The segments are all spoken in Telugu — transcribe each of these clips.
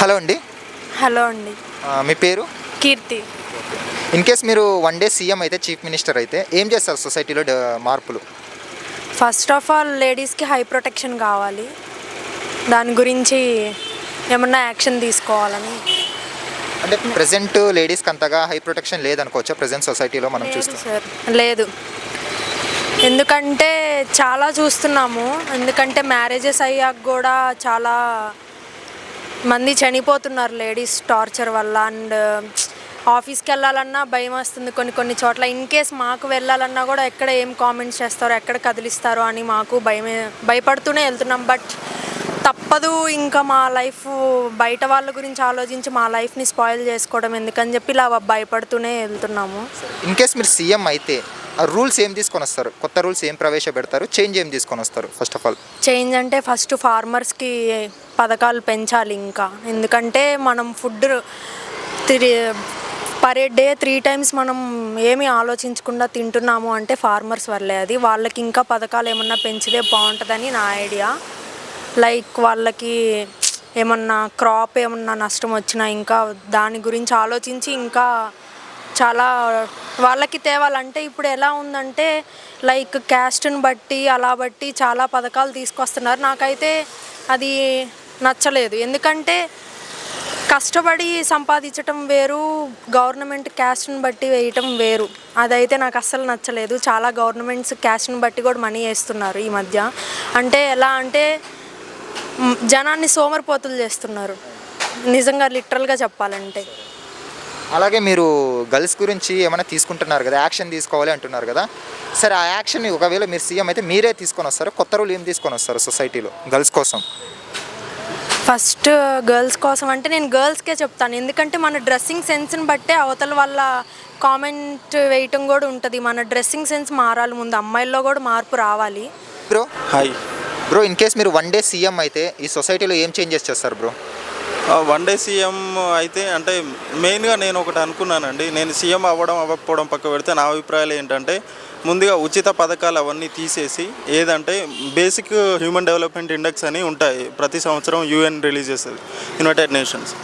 హలో అండి. హలో అండి. మీ పేరు? కీర్తి. ఇన్ కేస్ మీరు వన్ డే సీఎం అయితే చీఫ్ మినిస్టర్ అయితే ఏం చేస్తారు సొసైటీలో మార్పులు? ఫస్ట్ ఆఫ్ ఆల్ లేడీస్కి హై ప్రొటెక్షన్ కావాలి. దాని గురించి ఏమన్నా యాక్షన్ తీసుకోవాలని. అంటే ప్రజెంట్ లేడీస్కి అంతగా హై ప్రొటెక్షన్ లేదనుకోవచ్చా? ప్రజెంట్ సొసైటీలో మనం చూస్తాం. సార్ లేదు. ఎందుకంటే చాలా చూస్తున్నాము. ఎందుకంటే మ్యారేజెస్ అయ్యాక కూడా చాలా మంది చనిపోతున్నారు లేడీస్ టార్చర్ వల్ల అండ్ uh, ఆఫీస్కి వెళ్ళాలన్నా భయం వస్తుంది కొన్ని కొన్ని చోట్ల. ఇన్ కేస్ మాకు వెళ్ళాలన్నా కూడా ఎక్కడ ఏం కామెంట్స్ చేస్తారో ఎక్కడ కదిలిస్తారో అని మాకు భయమే భయపడుతూనే వెళ్తున్నాం. బట్ తప్పదు ఇంకా మా లైఫ్ బయట వాళ్ళ గురించి ఆలోచించి మా లైఫ్ని స్పాయిల్ చేసుకోవడం. ఎందుకని చెప్పి ఇలా భయపడుతూనే వెళ్తున్నాము. ఇన్ కేస్ మీరు సీఎం అయితే రూల్స్ ఏం తీసుకొని వస్తారు కొత్త రూల్స్ ఏం ప్రవేశపెడతారు? చేంజ్ ఏం తీసుకొని వస్తారు ఫస్ట్ ఆఫ్ ఆల్ చేంజ్ అంటే ఫస్ట్ ఫార్మర్స్కి పథకాలు పెంచాలి ఇంకా. ఎందుకంటే మనం food three per day three times మనం ఏమి ఆలోచించకుండా తింటున్నాము అంటే ఫార్మర్స్ వల్లే అది. వాళ్ళకి ఇంకా పథకాలు ఏమన్నా పెంచితే బాగుంటుందని నా ఐడియా. లైక్ వాళ్ళకి ఏమన్నా క్రాప్ ఏమన్నా నష్టం వచ్చినా ఇంకా దాని గురించి ఆలోచించి ఇంకా చాలా వాళ్ళకి తేవాలంటే ఇప్పుడు ఎలా ఉందంటే లైక్ క్యాస్ట్ని బట్టి అలా బట్టి చాలా పథకాలు తీసుకొస్తున్నారు. నాకైతే అది నచ్చలేదు. ఎందుకంటే కష్టపడి సంపాదించటం వేరు గవర్నమెంట్ క్యాస్ట్ని బట్టి వేయటం వేరు. అదైతే నాకు అస్సలు నచ్చలేదు. చాలా గవర్నమెంట్స్ క్యాస్ట్ని బట్టి కూడా మనీ వేస్తున్నారు ఈ మధ్య. అంటే ఎలా అంటే జనాన్ని సోమరిపోతులు చేస్తున్నారు. నిజంగా లిటరల్గా చెప్పాలంటే. అలాగే మీరు గర్ల్స్ గురించి ఏమైనా తీసుకుంటున్నారు కదా యాక్షన్ తీసుకోవాలి అంటున్నారు కదా సరే ఆ యాక్షన్ ఒకవేళ మీరు సీఎం అయితే మీరే తీసుకొని వస్తారు కొత్త రూల్ ఏం తీసుకొని వస్తారు సొసైటీలో గర్ల్స్ కోసం? ఫస్ట్ గర్ల్స్ కోసం అంటే నేను గర్ల్స్కే చెప్తాను ఎందుకంటే మన డ్రెస్సింగ్ సెన్స్ని బట్టే అవతల వాళ్ళ కామెంట్ వేయటం కూడా ఉంటుంది. మన డ్రెస్సింగ్ సెన్స్ మారాలి ముందు అమ్మాయిల్లో కూడా మార్పు రావాలి. Bro? Hi. Bro in case మీరు వన్ డే సీఎం అయితే ఈ సొసైటీలో ఏం చేంజెస్ చేస్తారు బ్రో? వన్ డే సీఎం అయితే అంటే మెయిన్గా నేను ఒకటి అనుకున్నానండి. నేను సీఎం అవ్వడం అవ్వకపోవడం పక్క పెడితే నా అభిప్రాయాలు ఏంటంటే ముందుగా ఉచిత పథకాలు అవన్నీ తీసేసి ఏదంటే బేసిక్ హ్యూమన్ డెవలప్మెంట్ ఇండెక్స్ అని ఉంటాయి ప్రతి సంవత్సరం యూఎన్ రిలీజ్ చేస్తుంది యునైటెడ్ నేషన్స్.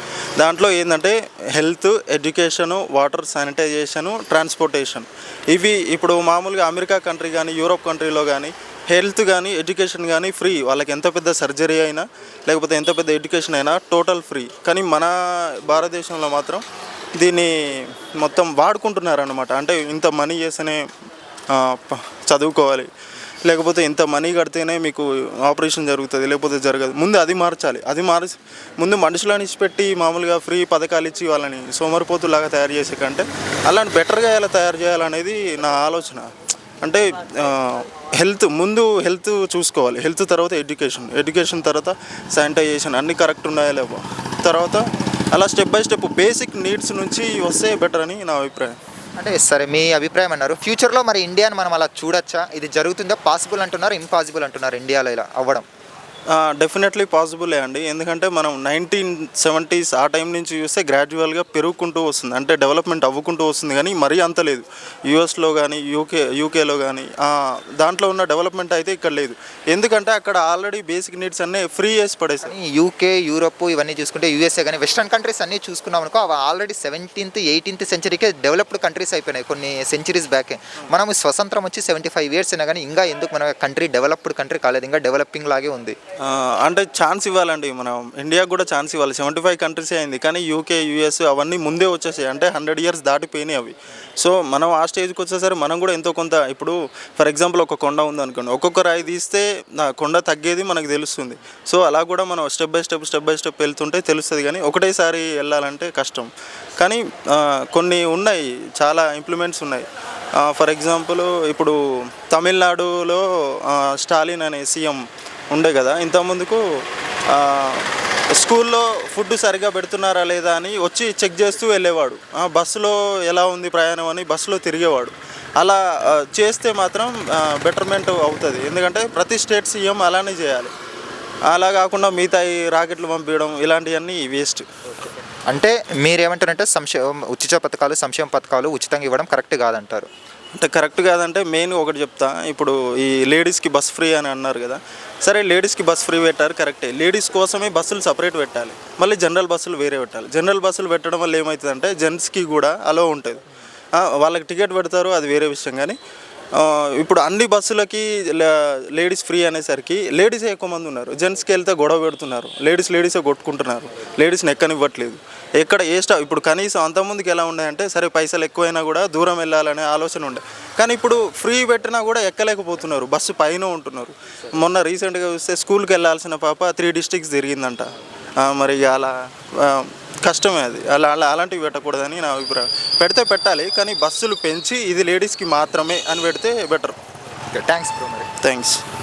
దాంట్లో ఏంటంటే health education water sanitization transportation. ఇవి ఇప్పుడు మామూలుగా అమెరికా కంట్రీ కానీ యూరోప్ కంట్రీలో కానీ హెల్త్ కానీ ఎడ్యుకేషన్ కానీ ఫ్రీ. వాళ్ళకి ఎంత పెద్ద సర్జరీ అయినా లేకపోతే ఎంత పెద్ద ఎడ్యుకేషన్ అయినా టోటల్ ఫ్రీ. కానీ మన భారతదేశంలో మాత్రం దీన్ని మొత్తం వాడుకుంటున్నారనమాట అంటే ఇంత మనీ చేస్తేనే చదువుకోవాలి. లేకపోతే ఇంత మనీ కడితేనే మీకు ఆపరేషన్ జరుగుతుంది లేకపోతే జరగదు. ముందు అది మార్చాలి. అది మార్చి ముందు మనుషులను ఇచ్చిపెట్టి మామూలుగా ఫ్రీ పథకాలు ఇచ్చి వాళ్ళని సోమరిపోతులాగా తయారు చేసే కంటే అలాంటి బెటర్గా ఎలా తయారు చేయాలనేది నా ఆలోచన. అంటే హెల్త్ ముందు హెల్త్ చూసుకోవాలి. హెల్త్ తర్వాత ఎడ్యుకేషన్. ఎడ్యుకేషన్ తర్వాత శానిటైజేషన్. అన్నీ కరెక్ట్ ఉన్నాయా లేవు? తర్వాత అలా step by step basic needs నుంచి వస్తే బెటర్ అని నా అభిప్రాయం. అంటే సరే మీ అభిప్రాయం అన్నారు. ఫ్యూచర్లో మరి ఇండియాని మనం అలా చూడొచ్చా? ఇది జరుగుతుందా? పాసిబుల్ అంటున్నారు? ఇంపాసిబుల్ అంటున్నారు ఇండియాలో ఇలా అవ్వడం. డెఫినెట్లీ పాసిబులే అండి. ఎందుకంటే మనం నైన్టీన్ సెవెంటీస్ ఆ టైం నుంచి చూస్తే గ్రాడ్యువల్గా పెరుగుకుంటూ వస్తుంది. అంటే డెవలప్మెంట్ అవ్వుకుంటూ వస్తుంది కానీ మరీ అంత లేదు. యూఎస్లో కానీ యూకే యూకేలో కానీ దాంట్లో ఉన్న డెవలప్మెంట్ అయితే ఇక్కడ లేదు. ఎందుకంటే అక్కడ ఆల్రెడీ బేసిక్ నీడ్స్ అన్నీ ఫ్రీ చేసి పడేసాయి యూకే యూరప్ ఇవన్నీ చూసుకుంటే యూఎస్ఏ కానీ వెస్ట్రన్ కంట్రీస్ అన్నీ చూసుకున్నాం అనుకో అవి ఆల్రెడీ సెవెంటీన్త్ ఎయిటీన్త్ సెంచరీకే డెవలప్డ్ కంట్రీస్ అయిపోయినాయి కొన్ని సెంచరీస్ బ్యాకే మనం స్వతంత్రం వచ్చి సెవెంటీ ఫైవ్ ఇయర్స్ అయినా కానీ ఇంకా ఎందుకు మన కంట్రీ డెవలప్డ్ కంట్రీ కాలేదు? ఇంకా డెవలపింగ్ లాగే ఉంది. అంటే ఛాన్స్ ఇవ్వాలండి. మనం ఇండియాకి కూడా ఛాన్స్ ఇవ్వాలి. సెవెంటీ ఫైవ్ కంట్రీసే అయింది. కానీ యూకే యూఎస్ అవన్నీ ముందే వచ్చేసాయి. అంటే హండ్రెడ్ ఇయర్స్ దాటిపోయినాయి అవి. సో మనం ఆ స్టేజ్కి వచ్చేసరికి మనం కూడా ఎంతో కొంత ఇప్పుడు ఫర్ ఎగ్జాంపుల్ ఒక కొండ ఉంది అనుకోండి ఒక్కొక్క రాయి తీస్తే నా కొండ తగ్గేది మనకు తెలుస్తుంది. సో అలా కూడా మనం step by step step by step వెళ్తుంటే తెలుస్తుంది. కానీ ఒకటేసారి వెళ్ళాలంటే కష్టం. కానీ కొన్ని ఉన్నాయి. చాలా ఇంప్లిమెంట్స్ ఉన్నాయి. ఫర్ ఎగ్జాంపుల్ ఇప్పుడు తమిళనాడులో స్టాలిన్ అనే సీఎం ఉండే కదా. ఇంతకుముందుకు ముందుకు స్కూల్లో ఫుడ్ సరిగా పెడుతున్నారా లేదా అని వచ్చి చెక్ చేస్తూ వెళ్ళేవాడు. ఆ, బస్సులో ఎలా ఉంది ప్రయాణం అని బస్సులో తిరిగేవాడు. అలా చేస్తే మాత్రం బెటర్మెంట్ అవుతుంది. ఎందుకంటే ప్రతి స్టేట్ సీఎం అలానే చేయాలి. అలా కాకుండా మిగతా ఈ రాకెట్లు పంపించడం ఇలాంటివన్నీ వేస్ట్. అంటే మీరేమంటారంటే సంక్షేమ ఉచిత పథకాలు సంక్షేమ పథకాలు ఉచితంగా ఇవ్వడం కరెక్ట్ కాదంటారు. అంటే కరెక్ట్ కాదంటే మెయిన్ ఒకటి చెప్తా. ఇప్పుడు ఈ లేడీస్కి బస్ ఫ్రీ అని అన్నారు కదా. సరే లేడీస్కి బస్ ఫ్రీ పెట్టారు కరెక్టే లేడీస్ కోసమే బస్సులు సపరేట్ పెట్టాలి. మళ్ళీ జనరల్ బస్సులు వేరే పెట్టాలి. జనరల్ బస్సులు పెట్టడం వల్ల ఏమవుతుందంటే జెంట్స్కి కూడా అలో ఉంటుంది. వాళ్ళకి టికెట్ పెడతారు అది వేరే విషయం. కానీ ఇప్పుడు అన్ని బస్సులకి లేడీస్ ఫ్రీ అనేసరికి లేడీసే ఎక్కువ మంది ఉన్నారు. జెంట్స్కి వెళ్తే గొడవ పెడుతున్నారు. లేడీస్ లేడీసే కొట్టుకుంటున్నారు. లేడీస్ని ఎక్కనివ్వట్లేదు. ఎక్కడ ఏ స్టా ఇప్పుడు కనీసం అంతకుముందుకి ఎలా ఉన్నాయంటే సరే పైసలు ఎక్కువైనా కూడా దూరం వెళ్ళాలనే ఆలోచన ఉండే. కానీ ఇప్పుడు ఫ్రీ పెట్టినా కూడా ఎక్కలేకపోతున్నారు. బస్సు పైన ఉంటున్నారు. మొన్న రీసెంట్గా చూస్తే స్కూల్కి వెళ్ళాల్సిన పాప త్రీ డిస్ట్రిక్ట్స్ తిరిగిందంట. మరి అలా కష్టమే అది. అలా అలా అలాంటివి పెట్టకూడదని నా అభిప్రాయం. పెడితే పెట్టాలి కానీ బస్సులు పెంచి ఇది లేడీస్కి మాత్రమే అని పెడితే బెటర్. థ్యాంక్స్ బ్రో మరి. థ్యాంక్స్